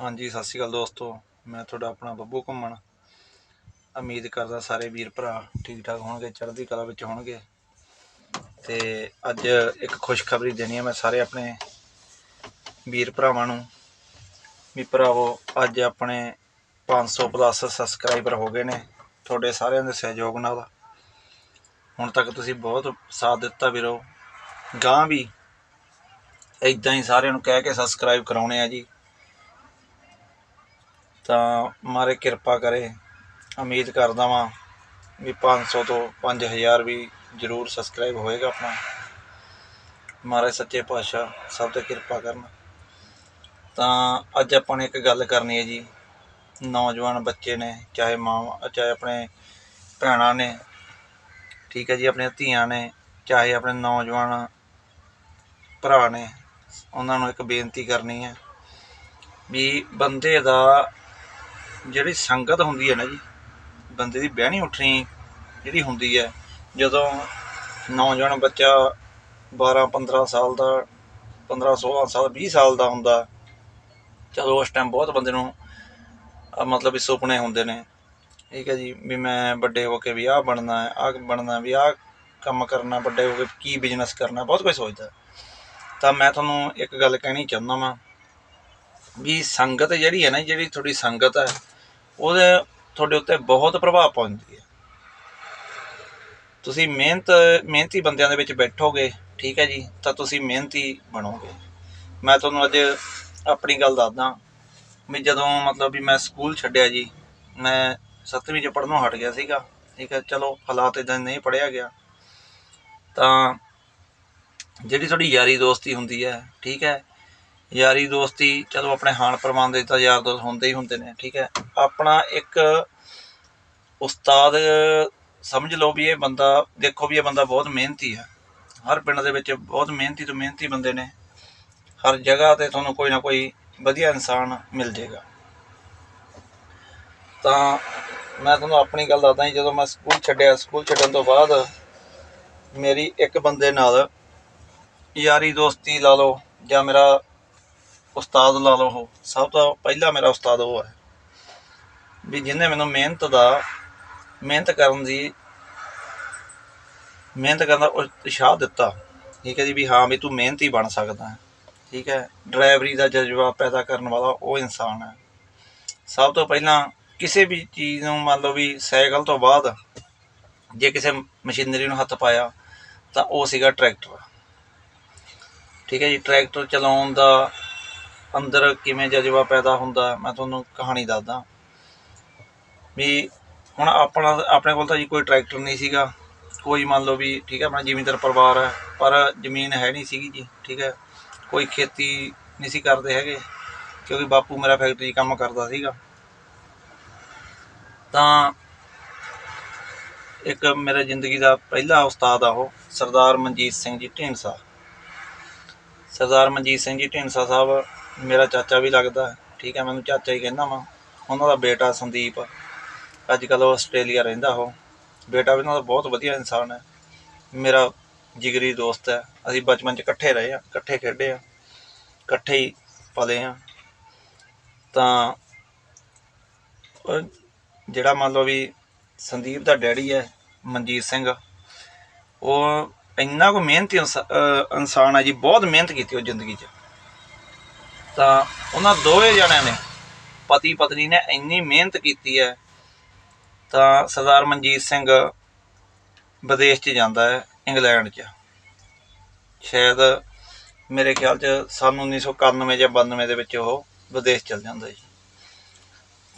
ਹਾਂਜੀ, ਸਤਿ ਸ਼੍ਰੀ ਅਕਾਲ ਦੋਸਤੋ। ਮੈਂ ਤੁਹਾਡਾ ਆਪਣਾ ਬੱਬੂ ਘੁੰਮਣ। ਉਮੀਦ ਕਰਦਾ ਸਾਰੇ ਵੀਰ ਭਰਾ ਠੀਕ ਠਾਕ ਹੋਣਗੇ, ਚੜ੍ਹਦੀ ਕਲਾ ਵਿੱਚ ਹੋਣਗੇ। ਤੇ ਅੱਜ ਇੱਕ ਖੁਸ਼ਖਬਰੀ ਦੇਣੀ ਹੈ ਮੈਂ ਸਾਰੇ ਆਪਣੇ ਵੀਰ ਭਰਾਵਾਂ ਨੂੰ। ਵੀ ਭਰਾਵੋ, ਅੱਜ ਆਪਣੇ 500 ਪਲੱਸ ਸਬਸਕ੍ਰਾਈਬਰ ਹੋ ਗਏ ਨੇ ਤੁਹਾਡੇ ਸਾਰਿਆਂ ਦੇ ਸਹਿਯੋਗ ਨਾਲ। ਹੁਣ ਤੱਕ ਤੁਸੀਂ ਬਹੁਤ ਸਾਥ ਦਿੱਤਾ ਵੀਰੋ। ਗਾਂ ਵੀ ਇਦਾਂ ਹੀ ਸਾਰਿਆਂ ਨੂੰ ਕਹਿ ਕੇ ਸਬਸਕ੍ਰਾਈਬ ਕਰਾਉਣੇ ਆ ਜੀ। ਤਾਂ ਮਹਾਰਾਜ ਕਿਰਪਾ ਕਰੇ, ਉਮੀਦ ਕਰਦਾ ਵਾਂ ਵੀ 500 ਤੋਂ 5000 ਵੀ ਜ਼ਰੂਰ ਸਬਸਕ੍ਰਾਈਬ ਹੋਏਗਾ ਆਪਣਾ। ਮਹਾਰਾਜ ਸੱਚੇ ਪਾਤਸ਼ਾਹ, ਸਭ ਤੇ ਕਿਰਪਾ ਕਰਨ। ਤਾਂ ਅੱਜ ਆਪਾਂ ਨੇ ਇੱਕ ਗੱਲ ਕਰਨੀ ਹੈ ਜੀ। ਨੌਜਵਾਨ ਬੱਚੇ ਨੇ, ਚਾਹੇ ਮਾਂ, ਚਾਹੇ ਆਪਣੇ ਭੈਣਾਂ ਨੇ, ਠੀਕ ਹੈ ਜੀ, ਆਪਣੀਆਂ ਧੀਆਂ ਨੇ, ਚਾਹੇ ਆਪਣੇ ਨੌਜਵਾਨ ਭਰਾ ਨੇ, ਉਹਨਾਂ ਨੂੰ ਇੱਕ ਬੇਨਤੀ ਕਰਨੀ ਹੈ ਵੀ ਬੰਦੇ ਦਾ ਜਿਹੜੀ ਸੰਗਤ ਹੁੰਦੀ ਹੈ ਨਾ ਜੀ, ਬੰਦੇ ਦੀ ਬਹਿਣੀ ਉੱਠਣੀ ਜਿਹੜੀ ਹੁੰਦੀ ਹੈ, ਜਦੋਂ ਨੌਜਵਾਨ ਬੱਚਾ 12 15 ਸਾਲ ਦਾ 15 16 ਸਾਲ 20 ਸਾਲ ਦਾ ਹੁੰਦਾ, ਚਲੋ ਉਸ ਟਾਈਮ ਬਹੁਤ ਬੰਦੇ ਨੂੰ ਮਤਲਬ ਵੀ ਸੁਪਨੇ ਹੁੰਦੇ ਨੇ। ਠੀਕ ਹੈ ਜੀ, ਵੀ ਮੈਂ ਵੱਡੇ ਹੋ ਕੇ ਵੀ ਆਹ ਬਣਨਾ ਹੈ, ਆਹ ਬਣਨਾ ਵੀ ਆਹ ਕੰਮ ਕਰਨਾ, ਵੱਡੇ ਹੋ ਕੇ ਕੀ ਬਿਜ਼ਨਸ ਕਰਨਾ, ਬਹੁਤ ਕੁਝ ਸੋਚਦਾ। ਤਾਂ ਮੈਂ ਤੁਹਾਨੂੰ ਇੱਕ ਗੱਲ ਕਹਿਣੀ ਚਾਹੁੰਦਾ ਵਾਂ, ਵੀ ਸੰਗਤ ਜਿਹੜੀ ਹੈ ਨਾ, ਜਿਹੜੀ ਤੁਹਾਡੀ ਸੰਗਤ ਹੈ ਉਹਦੇ ਤੁਹਾਡੇ ਉੱਤੇ ਬਹੁਤ ਪ੍ਰਭਾਵ ਪਾਉਂਦੀ ਹੈ। ਤੁਸੀਂ ਮਿਹਨਤ, ਮਿਹਨਤੀ ਬੰਦਿਆਂ ਦੇ ਵਿੱਚ ਬੈਠੋਗੇ, ਠੀਕ ਹੈ ਜੀ, ਤਾਂ ਤੁਸੀਂ ਮਿਹਨਤੀ ਬਣੋਗੇ। ਮੈਂ ਤੁਹਾਨੂੰ ਅੱਜ ਆਪਣੀ ਗੱਲ ਦੱਸਦਾ ਵੀ ਜਦੋਂ ਮਤਲਬ ਵੀ ਮੈਂ ਸਕੂਲ ਛੱਡਿਆ ਜੀ, ਮੈਂ 7ਵੀਂ ਚ ਪੜ੍ਹਨੋਂ ਹਟ ਗਿਆ ਸੀਗਾ, ਠੀਕ ਹੈ, ਚਲੋ ਹਾਲਾਤ ਇਦਾਂ ਨਹੀਂ ਪੜਿਆ ਗਿਆ। ਤਾਂ ਜਿਹੜੀ ਤੁਹਾਡੀ ਯਾਰੀ ਦੋਸਤੀ ਹੁੰਦੀ ਹੈ, ਠੀਕ ਹੈ, ਯਾਰੀ ਦੋਸਤੀ ਚਲੋ ਆਪਣੇ ਹਾਨ ਪ੍ਰਮਾਨ ਦੇ ਤਾਂ ਯਾਰ ਦੋਸਤ ਹੁੰਦੇ ਹੀ ਹੁੰਦੇ ਨੇ, ਠੀਕ ਹੈ ਆਪਣਾ ਇੱਕ ਉਸਤਾਦ ਸਮਝ ਲਓ ਵੀ ਇਹ ਬੰਦਾ, ਦੇਖੋ ਵੀ ਇਹ ਬੰਦਾ ਬਹੁਤ ਮਿਹਨਤੀ ਹੈ। ਹਰ ਪਿੰਡ ਦੇ ਵਿੱਚ ਬਹੁਤ ਮਿਹਨਤੀ ਤੋਂ ਮਿਹਨਤੀ ਬੰਦੇ ਨੇ। ਹਰ ਜਗ੍ਹਾ ਤੇ ਤੁਹਾਨੂੰ ਕੋਈ ਨਾ ਕੋਈ ਵਧੀਆ ਇਨਸਾਨ ਮਿਲ ਜੇਗਾ। ਤਾਂ ਮੈਂ ਤੁਹਾਨੂੰ ਆਪਣੀ ਗੱਲ ਦੱਸਦਾ ਜੀ, ਜਦੋਂ ਮੈਂ ਸਕੂਲ ਛੱਡਿਆ, ਸਕੂਲ ਛੱਡਣ ਤੋਂ ਬਾਅਦ ਮੇਰੀ ਇੱਕ ਬੰਦੇ ਨਾਲ ਯਾਰੀ ਦੋਸਤੀ ਲਾ ਲਓ ਜਾਂ ਮੇਰਾ ਉਸਤਾਦ ਲਾ ਲਓ ਸਭ ਤੋਂ ਪਹਿਲਾ ਮੇਰਾ ਉਸਤਾਦ ਉਹ ਹੈ। ਵੀ ਜਿਹਨੇ ਮੈਨੂੰ ਮਿਹਨਤ ਦਾ, ਮਿਹਨਤ ਕਰਨ ਦੀ, ਮਿਹਨਤ ਕਰਨ ਦਾ ਉਤਸ਼ਾਹ ਦਿੱਤਾ, ਠੀਕ ਹੈ ਜੀ, ਵੀ ਹਾਂ ਵੀ ਤੂੰ ਮਿਹਨਤੀ ਬਣ ਸਕਦਾ ਹੈ, ਠੀਕ ਹੈ। ਡਰਾਈਵਰੀ ਦਾ ਜਜ਼ਬਾ ਪੈਦਾ ਕਰਨ ਵਾਲਾ ਉਹ ਇਨਸਾਨ ਹੈ। ਸਭ ਤੋਂ ਪਹਿਲਾਂ ਕਿਸੇ ਵੀ ਚੀਜ਼ ਨੂੰ ਮੰਨ ਲਓ ਵੀ ਸਾਈਕਲ ਤੋਂ ਬਾਅਦ ਜੇ ਕਿਸੇ ਮਸ਼ੀਨਰੀ ਨੂੰ ਹੱਥ ਪਾਇਆ, ਤਾਂ ਉਹ ਸੀਗਾ ਟਰੈਕਟਰ। ਠੀਕ ਹੈ ਜੀ, ਟਰੈਕਟਰ ਚਲਾਉਣ ਦਾ ਅੰਦਰ ਕਿਵੇਂ ਜਜ਼ਬਾ ਪੈਦਾ ਹੁੰਦਾ ਮੈਂ ਤੁਹਾਨੂੰ ਕਹਾਣੀ ਦੱਸਦਾ। ਵੀ ਹੁਣ ਆਪਣਾ, ਆਪਣੇ ਕੋਲ ਤਾਂ ਜੀ ਕੋਈ ਟਰੈਕਟਰ ਨਹੀਂ ਸੀਗਾ। ਕੋਈ ਮੰਨ ਲਓ ਵੀ ਠੀਕ ਹੈ, ਆਪਣਾ ਜ਼ਿਮੀਂਦਾਰ ਪਰਿਵਾਰ ਹੈ, ਪਰ ਜ਼ਮੀਨ ਹੈ ਨਹੀਂ ਸੀਗੀ ਜੀ, ਠੀਕ ਹੈ। ਕੋਈ ਖੇਤੀ ਨਹੀਂ ਸੀ ਕਰਦੇ ਹੈਗੇ, ਕਿਉਂਕਿ ਬਾਪੂ ਮੇਰਾ ਫੈਕਟਰੀ 'ਚ ਕੰਮ ਕਰਦਾ ਸੀਗਾ। ਤਾਂ ਇੱਕ ਮੇਰੇ ਜ਼ਿੰਦਗੀ ਦਾ ਪਹਿਲਾ ਉਸਤਾਦ ਆ ਉਹ, ਸਰਦਾਰ ਮਨਜੀਤ ਸਿੰਘ ਜੀ ਢੀਂਡਸਾ। ਸਰਦਾਰ ਮਨਜੀਤ ਸਿੰਘ ਜੀ ਢੀਂਡਸਾ ਸਾਹਿਬ, ਮੇਰਾ ਚਾਚਾ ਵੀ ਲੱਗਦਾ, ਠੀਕ ਹੈ ਮੈਨੂੰ ਚਾਚਾ ਹੀ ਕਹਿੰਦਾ ਵਾਂ। ਉਹਨਾਂ ਦਾ ਬੇਟਾ ਸੰਦੀਪ ਅੱਜ ਕੱਲ੍ਹ ਉਹ ਆਸਟ੍ਰੇਲੀਆ ਰਹਿੰਦਾ ਉਹ। ਬੇਟਾ ਵੀ ਉਹਨਾਂ ਦਾ ਬਹੁਤ ਵਧੀਆ ਇਨਸਾਨ ਹੈ। ਮੇਰਾ ਜਿਗਰੀ ਦੋਸਤ ਹੈ। ਅਸੀਂ ਬਚਪਨ 'ਚ ਇਕੱਠੇ ਰਹੇ ਆ, ਇਕੱਠੇ ਖੇਡੇ ਆ, ਇਕੱਠੇ ਹੀ ਪਲੇ ਆ। ਤਾਂ ਜਿਹੜਾ ਮੰਨ ਲਓ ਵੀ ਸੰਦੀਪ ਦਾ ਡੈਡੀ ਹੈ, ਮਨਜੀਤ ਸਿੰਘ, ਉਹ ਇੰਨਾ ਕੋ ਮਿਹਨਤੀ ਇਨਸਾ- ਇਨਸਾਨ ਹੈ ਜੀ, ਬਹੁਤ ਮਿਹਨਤ ਕੀਤੀ ਉਹ ਜ਼ਿੰਦਗੀ 'ਚ। ਤਾਂ ਉਹਨਾਂ ਦੋਵੇਂ ਜਣਿਆਂ ਨੇ ਪਤੀ ਪਤਨੀ ਨੇ ਇੰਨੀ ਮਿਹਨਤ ਕੀਤੀ ਹੈ ਤਾਂ ਸਰਦਾਰ ਮਨਜੀਤ ਸਿੰਘ ਵਿਦੇਸ਼ 'ਚ ਜਾਂਦਾ ਹੈ, ਇੰਗਲੈਂਡ 'ਚ। ਸ਼ਾਇਦ ਮੇਰੇ ਖਿਆਲ 'ਚ ਸਨ 1991 ਜਾਂ 92 ਦੇ ਵਿੱਚ ਉਹ ਵਿਦੇਸ਼ ਚਲ ਜਾਂਦਾ ਜੀ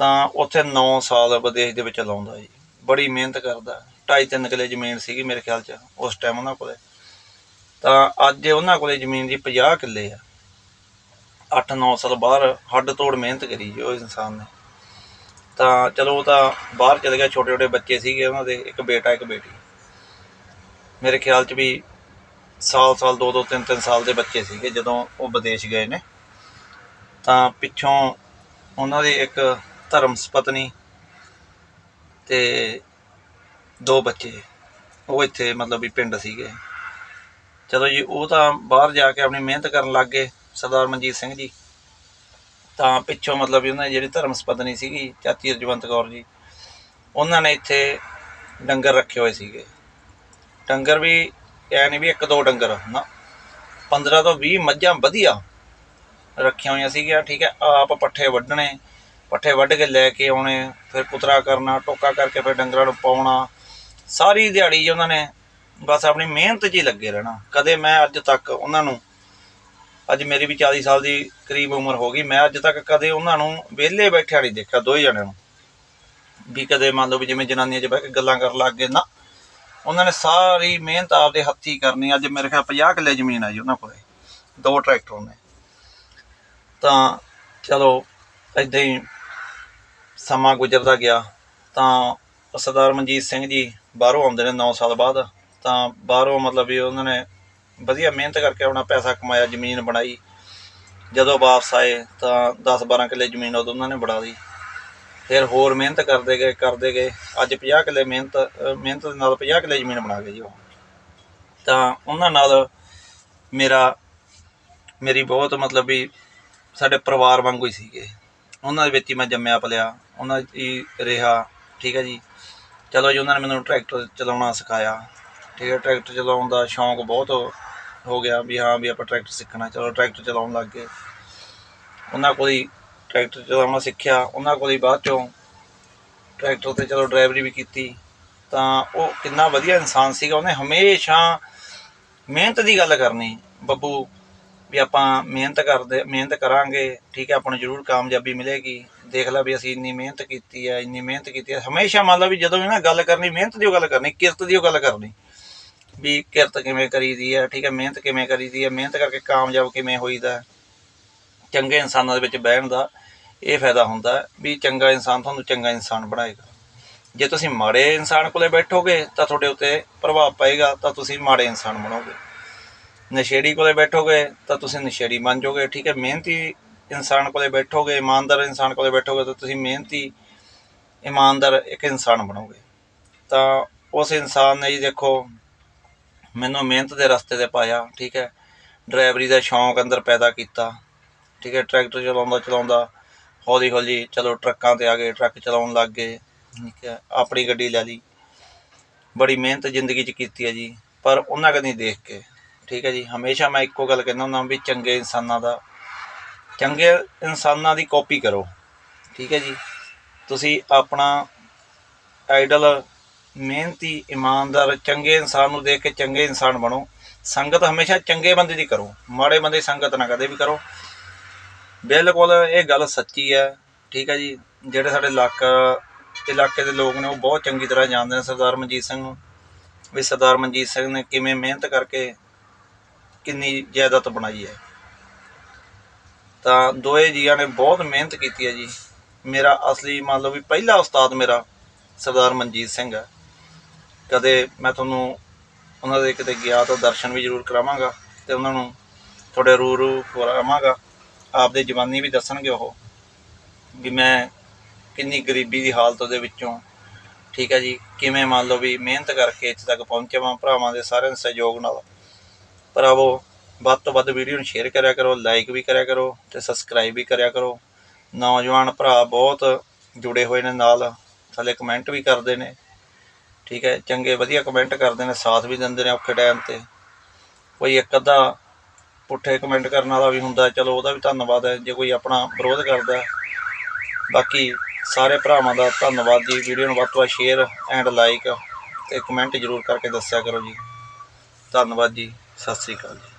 ਤਾਂ ਉੱਥੇ 9 ਸਾਲ ਵਿਦੇਸ਼ ਦੇ ਵਿੱਚ ਲਾਉਂਦਾ ਜੀ ਬੜੀ ਮਿਹਨਤ ਕਰਦਾ। ਢਾਈ ਤਿੰਨ ਕਿੱਲੇ ਜ਼ਮੀਨ ਸੀਗੀ ਮੇਰੇ ਖਿਆਲ 'ਚ, ਉਸ ਟਾਈਮ ਉਹਨਾਂ ਕੋਲੇ। ਤਾਂ ਅੱਜ ਉਹਨਾਂ ਕੋਲੇ ਜ਼ਮੀਨ ਦੀ 50 ਕਿੱਲੇ ਆ। 8-9 ਸਾਲ ਬਾਹਰ ਹੱਡ ਤੋੜ ਮਿਹਨਤ ਕਰੀ ਜੀ ਉਹ ਇਨਸਾਨ ਨੇ। ਤਾਂ ਚਲੋ ਉਹ ਤਾਂ ਬਾਹਰ ਚਲੇ ਗਿਆ ਛੋਟੇ ਛੋਟੇ ਬੱਚੇ ਸੀਗੇ ਉਹਨਾਂ ਦੇ, ਇੱਕ ਬੇਟਾ, ਇੱਕ ਬੇਟੀ। ਮੇਰੇ ਖਿਆਲ 'ਚ ਵੀ ਸਾਲ ਸਾਲ, ਦੋ ਦੋ, ਤਿੰਨ ਤਿੰਨ ਸਾਲ ਦੇ ਬੱਚੇ ਸੀਗੇ ਜਦੋਂ ਉਹ ਵਿਦੇਸ਼ ਗਏ ਨੇ। ਤਾਂ ਪਿੱਛੋਂ ਉਹਨਾਂ ਦੀ ਇੱਕ ਧਰਮ ਸਪਤਨੀ ਤੇ ਦੋ ਬੱਚੇ, ਉਹ ਇੱਥੇ ਮਤਲਬ ਵੀ ਪਿੰਡ ਸੀਗੇ। ਚਲੋ ਜੀ, ਉਹ ਤਾਂ ਬਾਹਰ ਜਾ ਕੇ ਆਪਣੀ ਮਿਹਨਤ ਕਰਨ ਲੱਗ ਗਏ, ਸਰਦਾਰ ਮਨਜੀਤ ਸਿੰਘ ਜੀ। ਤਾਂ ਪਿੱਛੋਂ ਮਤਲਬ ਵੀ ਉਹਨਾਂ ਦੀ ਜਿਹੜੀ ਧਰਮ ਸਪਤਨੀ ਸੀਗੀ, ਚਾਚੀ ਰਜਵੰਤ ਕੌਰ ਜੀ, ਉਹਨਾਂ ਨੇ ਇੱਥੇ ਡੰਗਰ ਰੱਖੇ ਹੋਏ ਸੀਗੇ। ਡੰਗਰ ਵੀ ਐ ਨਹੀਂ ਵੀ ਇੱਕ ਦੋ ਡੰਗਰ ਨਾ 15 ਤੋਂ 20 ਮੱਝਾਂ ਵਧੀਆ ਰੱਖੀਆਂ ਹੋਈਆਂ ਸੀਗੀਆਂ, ਠੀਕ ਹੈ? ਆਪ ਪੱਠੇ ਵੱਢਣੇ, ਪੱਠੇ ਵੱਢ ਕੇ ਲੈ ਕੇ ਆਉਣੇ, ਫਿਰ ਕੁਤਰਾ ਕਰਨਾ, ਟੋਕਾ ਕਰਕੇ ਫਿਰ ਡੰਗਰਾਂ ਨੂੰ ਪਾਉਣਾ, ਸਾਰੀ ਦਿਹਾੜੀ ਜੀ ਉਹਨਾਂ ਨੇ ਬਸ ਆਪਣੀ ਮਿਹਨਤ 'ਚ ਹੀ ਲੱਗੇ ਰਹਿਣਾ। ਕਦੇ ਮੈਂ ਅੱਜ ਤੱਕ ਉਹਨਾਂ ਨੂੰ ਅੱਜ ਮੇਰੀ ਵੀ 40 ਸਾਲ ਦੀ ਕਰੀਬ ਉਮਰ ਹੋ ਗਈ। ਮੈਂ ਅੱਜ ਤੱਕ ਕਦੇ ਉਹਨਾਂ ਨੂੰ ਵਿਹਲੇ ਬੈਠਿਆ ਨਹੀਂ ਦੇਖਿਆ ਦੋਏ ਜਣਿਆਂ ਨੂੰ। ਵੀ ਕਦੇ ਮੰਨ ਲਓ ਵੀ ਜਿਵੇਂ ਜਨਾਨੀਆਂ 'ਚ ਬਹਿ ਕੇ ਗੱਲਾਂ ਕਰਨ ਲੱਗ ਗਏ ਨਾ, ਉਹਨਾਂ ਨੇ ਸਾਰੀ ਮਿਹਨਤ ਆਪਦੇ ਹੱਥੀਂ ਕਰਨੀ ਅੱਜ ਮੇਰੇ ਖਿਆਲ 50 ਕਿੱਲੇ ਜ਼ਮੀਨ ਆ ਜੀ ਉਹਨਾਂ ਕੋਲੇ, ਦੋ ਟਰੈਕਟਰ ਨੇ। ਤਾਂ ਚਲੋ ਇਦਾਂ ਹੀ ਸਮਾਂ ਗੁਜ਼ਰਦਾ ਗਿਆ। ਤਾਂ ਸਰਦਾਰ ਮਨਜੀਤ ਸਿੰਘ ਜੀ ਬਾਹਰੋਂ ਆਉਂਦੇ ਨੇ 9 ਸਾਲ ਬਾਅਦ। ਤਾਂ ਬਾਹਰੋਂ ਮਤਲਬ ਵੀ ਉਹਨਾਂ ਨੇ ਵਧੀਆ ਮਿਹਨਤ ਕਰਕੇ ਆਪਣਾ ਪੈਸਾ ਕਮਾਇਆ, ਜ਼ਮੀਨ ਬਣਾਈ। ਜਦੋਂ ਵਾਪਸ ਆਏ ਤਾਂ 10 12 ਕਿੱਲੇ ਜ਼ਮੀਨ ਉਦੋਂ ਉਹਨਾਂ ਨੇ ਬਣਾ ਲਈ। ਫਿਰ ਹੋਰ ਮਿਹਨਤ ਕਰਦੇ ਗਏ ਕਰਦੇ ਗਏ। ਅੱਜ 50 ਕਿੱਲੇ ਮਿਹਨਤ ਮਿਹਨਤ ਦੇ ਨਾਲ 50 ਕਿੱਲੇ ਜ਼ਮੀਨ ਬਣਾ ਗਏ ਜੀ ਉਹ। ਤਾਂ ਉਹਨਾਂ ਨਾਲ ਮੇਰਾ, ਮੇਰੀ ਬਹੁਤ ਮਤਲਬ ਵੀ ਸਾਡੇ ਪਰਿਵਾਰ ਵਾਂਗੂ ਹੀ ਸੀਗੇ। ਉਹਨਾਂ ਦੇ ਵਿੱਚ ਹੀ ਮੈਂ ਜੰਮਿਆ ਪਲਿਆ, ਉਹਨਾਂ 'ਚ ਹੀ ਰਿਹਾ, ਠੀਕ ਹੈ ਜੀ। ਚਲੋ ਜੀ, ਉਹਨਾਂ ਨੇ ਮੈਨੂੰ ਟਰੈਕਟਰ ਚਲਾਉਣਾ ਸਿਖਾਇਆ। ਠੀਕ ਹੈ, ਟਰੈਕਟਰ ਚਲਾਉਣ ਦਾ ਸ਼ੌਂਕ ਬਹੁਤ ਹੋ ਗਿਆ ਵੀ ਹਾਂ ਵੀ ਆਪਾਂ ਟਰੈਕਟਰ ਸਿੱਖਣਾ, ਚਲੋ ਟਰੈਕਟਰ ਚਲਾਉਣ ਲੱਗ ਗਏ। ਉਹਨਾਂ ਕੋਲ ਹੀ ਟਰੈਕਟਰ ਚਲਾਉਣਾ ਸਿੱਖਿਆ, ਉਹਨਾਂ ਕੋਲ ਹੀ ਬਾਅਦ ਚੋਂ ਟਰੈਕਟਰ ਤੇ ਚਲੋ ਡਰਾਈਵਰੀ ਵੀ ਕੀਤੀ। ਤਾਂ ਉਹ ਕਿੰਨਾ ਵਧੀਆ ਇਨਸਾਨ ਸੀਗਾ, ਉਹਨੇ ਹਮੇਸ਼ਾ ਮਿਹਨਤ ਦੀ ਗੱਲ ਕਰਨੀ। ਬੱਬੂ, ਵੀ ਆਪਾਂ ਮਿਹਨਤ ਕਰਦੇ, ਮਿਹਨਤ ਕਰਾਂਗੇ, ਠੀਕ ਹੈ, ਆਪਾਂ ਨੂੰ ਜ਼ਰੂਰ ਕਾਮਯਾਬੀ ਮਿਲੇਗੀ। ਦੇਖ ਲੈ ਵੀ ਅਸੀਂ ਇੰਨੀ ਮਿਹਨਤ ਕੀਤੀ ਹੈ, ਇੰਨੀ ਮਿਹਨਤ ਕੀਤੀ ਹੈ। ਹਮੇਸ਼ਾ ਮੰਨ ਲਾ ਵੀ ਜਦੋਂ ਵੀ ਨਾ ਗੱਲ ਕਰਨੀ, ਮਿਹਨਤ ਦੀ ਉਹ ਗੱਲ ਕਰਨੀ, ਕਿਰਤ ਦੀ ਉਹ ਗੱਲ ਕਰਨੀ। ਵੀ ਕਿਰਤ ਕਿਵੇਂ ਕਰੀਦੀ ਹੈ ਠੀਕ ਹੈ ਮਿਹਨਤ ਕਿਵੇਂ ਕਰੀਦੀ ਹੈ ਮਿਹਨਤ ਕਰਕੇ ਕਾਮਯਾਬ ਕਿਵੇਂ ਹੋਈਦਾ ਚੰਗੇ ਇਨਸਾਨਾਂ ਦੇ ਵਿੱਚ ਬਹਿਣ ਦਾ ਇਹ ਫਾਇਦਾ ਹੁੰਦਾ ਵੀ ਚੰਗਾ ਇਨਸਾਨ ਤੁਹਾਨੂੰ ਚੰਗਾ ਇਨਸਾਨ ਬਣਾਏਗਾ। ਜੇ ਤੁਸੀਂ ਮਾੜੇ ਇਨਸਾਨ ਕੋਲੇ ਬੈਠੋਗੇ ਤਾਂ ਤੁਹਾਡੇ ਉੱਤੇ ਪ੍ਰਭਾਵ ਪਏਗਾ, ਤਾਂ ਤੁਸੀਂ ਮਾੜੇ ਇਨਸਾਨ ਬਣੋਗੇ। ਨਸ਼ੇੜੀ ਕੋਲੇ ਬੈਠੋਗੇ ਤਾਂ ਤੁਸੀਂ ਨਸ਼ੇੜੀ ਬਣ ਜਾਓਗੇ, ਠੀਕ ਹੈ। ਮਿਹਨਤੀ ਇਨਸਾਨ ਕੋਲੇ ਬੈਠੋਗੇ, ਇਮਾਨਦਾਰ ਇਨਸਾਨ ਕੋਲੇ ਬੈਠੋਗੇ ਤਾਂ ਤੁਸੀਂ ਮਿਹਨਤੀ, ਇਮਾਨਦਾਰ ਇੱਕ ਇਨਸਾਨ ਬਣੋਗੇ। ਤਾਂ ਉਸ ਇਨਸਾਨ ਨੇ ਜੀ ਦੇਖੋ ਮੈਨੂੰ ਮਿਹਨਤ ਦੇ ਰਸਤੇ ਤੇ ਪਾਇਆ, ਠੀਕ ਹੈ। ਡਰਾਈਵਰੀ ਦਾ ਸ਼ੌਂਕ ਅੰਦਰ ਪੈਦਾ ਕੀਤਾ, ਠੀਕ ਹੈ। ਟਰੈਕਟਰ ਚਲਾਉਂਦਾ ਚਲਾਉਂਦਾ ਹੌਲੀ ਹੌਲੀ ਚਲੋ ਟਰੱਕਾਂ ਤੇ ਆ ਗਏ, ਟਰੱਕ ਚਲਾਉਣ ਲੱਗ ਗਏ, ਠੀਕ ਹੈ। ਆਪਣੀ ਗੱਡੀ ਲੈ ਲਈ। ਬੜੀ ਮਿਹਨਤ ਜ਼ਿੰਦਗੀ 'ਚ ਕੀਤੀ ਹੈ ਜੀ, ਪਰ ਉਹਨਾਂ ਕਦੀ ਦੇਖ ਕੇ, ਠੀਕ ਹੈ ਜੀ। ਹਮੇਸ਼ਾ ਮੈਂ ਇੱਕੋ ਗੱਲ ਕਹਿੰਦਾ ਹੁੰਦਾ ਵੀ ਚੰਗੇ ਇਨਸਾਨਾਂ ਦਾ, ਚੰਗੇ ਇਨਸਾਨਾਂ ਦੀ ਕਾਪੀ ਕਰੋ, ਠੀਕ ਹੈ ਜੀ। ਤੁਸੀਂ ਆਪਣਾ ਆਈਡਲ ਮਿਹਨਤੀ ਇਮਾਨਦਾਰ, ਚੰਗੇ ਇਨਸਾਨ ਨੂੰ ਦੇਖ ਕੇ ਚੰਗੇ ਇਨਸਾਨ ਬਣੋ। ਸੰਗਤ ਹਮੇਸ਼ਾ ਚੰਗੇ ਬੰਦੇ ਦੀ ਕਰੋ। ਮਾੜੇ ਬੰਦੇ ਦੀ ਸੰਗਤ ਨਾ ਕਦੇ ਵੀ ਕਰੋ। ਬਿਲਕੁਲ ਇਹ ਗੱਲ ਸੱਚੀ ਹੈ। ਠੀਕ ਹੈ ਜੀ। ਜਿਹੜੇ ਸਾਡੇ ਇਲਾਕਾ, ਇਲਾਕੇ ਦੇ ਲੋਕ ਨੇ, ਉਹ ਬਹੁਤ ਚੰਗੀ ਤਰ੍ਹਾਂ ਜਾਣਦੇ ਨੇ ਸਰਦਾਰ ਮਨਜੀਤ ਸਿੰਘ ਨੂੰ ਵੀ ਸਰਦਾਰ ਮਨਜੀਤ ਸਿੰਘ ਨੇ ਕਿਵੇਂ ਮਿਹਨਤ ਕਰਕੇ ਕਿੰਨੀ ਜਾਇਦਾਦ ਬਣਾਈ ਹੈ। ਤਾਂ ਦੋਏ ਜੀਆਂ ਨੇ ਬਹੁਤ ਮਿਹਨਤ ਕੀਤੀ ਹੈ ਜੀ। ਮੇਰਾ ਅਸਲੀ ਮੰਨ ਲਓ ਵੀ ਪਹਿਲਾ ਉਸਤਾਦ ਮੇਰਾ ਸਰਦਾਰ ਮਨਜੀਤ ਸਿੰਘ ਹੈ। ਕਦੇ ਮੈਂ ਤੁਹਾਨੂੰ ਉਹਨਾਂ ਦੇ ਕਿਤੇ ਗਿਆ ਤਾਂ ਦਰਸ਼ਨ ਵੀ ਜ਼ਰੂਰ ਕਰਾਵਾਂਗਾ ਤੇ ਉਹਨਾਂ ਨੂੰ ਥੋੜੇ ਰੂਰੂ ਕਰਾਵਾਂਗਾ। ਆਪਦੇ ਜਵਾਨੀ ਵੀ ਦੱਸਣਗੇ ਉਹ ਵੀ ਮੈਂ ਕਿੰਨੀ ਗਰੀਬੀ ਦੀ ਹਾਲਤ ਦੇ ਵਿੱਚੋਂ ਠੀਕ ਹੈ ਜੀ, ਕਿਵੇਂ ਮੰਨ ਲਓ ਵੀ ਮਿਹਨਤ ਕਰਕੇ ਇੱਥੇ ਤੱਕ ਪਹੁੰਚਿਆ ਭਰਾਵਾਂ ਦੇ ਸਾਰਿਆਂ ਦੇ ਸਹਿਯੋਗ ਨਾਲ। ਭਰਾਵੋ ਵੱਧ ਤੋਂ ਵੱਧ ਵੀਡੀਓ ਨੂੰ ਸ਼ੇਅਰ ਕਰਿਆ ਕਰੋ ਲਾਈਕ ਵੀ ਕਰਿਆ ਕਰੋ ਤੇ ਸਬਸਕ੍ਰਾਈਬ ਵੀ ਕਰਿਆ ਕਰੋ। ਨੌਜਵਾਨ ਭਰਾ ਬਹੁਤ ਜੁੜੇ ਹੋਏ ਨੇ ਨਾਲ, ਥੱਲੇ ਕਮੈਂਟ ਵੀ ਕਰਦੇ ਨੇ। ਠੀਕ ਹੈ, ਚੰਗੇ ਵਧੀਆ ਕਮੈਂਟ ਕਰਦੇ ਨੇ, ਸਾਥ ਵੀ ਦਿੰਦੇ ਨੇ ਔਖੇ ਟਾਈਮ ਤੇ। ਕੋਈ ਇੱਕ ਅੱਧਾ ਪੁੱਠੇ ਕਮੈਂਟ ਕਰਨ ਵਾਲਾ ਵੀ ਹੁੰਦਾ, ਚਲੋ ਉਹਦਾ ਵੀ ਧੰਨਵਾਦ ਹੈ, ਜੇ ਕੋਈ ਆਪਣਾ ਵਿਰੋਧ ਕਰਦਾ ਬਾਕੀ ਸਾਰੇ ਭਰਾਵਾਂ ਦਾ ਧੰਨਵਾਦ ਜੀ ਵੀਡੀਓ ਨੂੰ ਵੱਧ ਤੋਂ ਵੱਧ ਸ਼ੇਅਰ ਐਂਡ ਲਾਈਕ ਤੇ ਕਮੈਂਟ ਜ਼ਰੂਰ ਕਰਕੇ ਦੱਸਿਆ ਕਰੋ ਜੀ। ਧੰਨਵਾਦ ਜੀ, ਸਤਿ ਸ੍ਰੀ ਅਕਾਲ ਜੀ।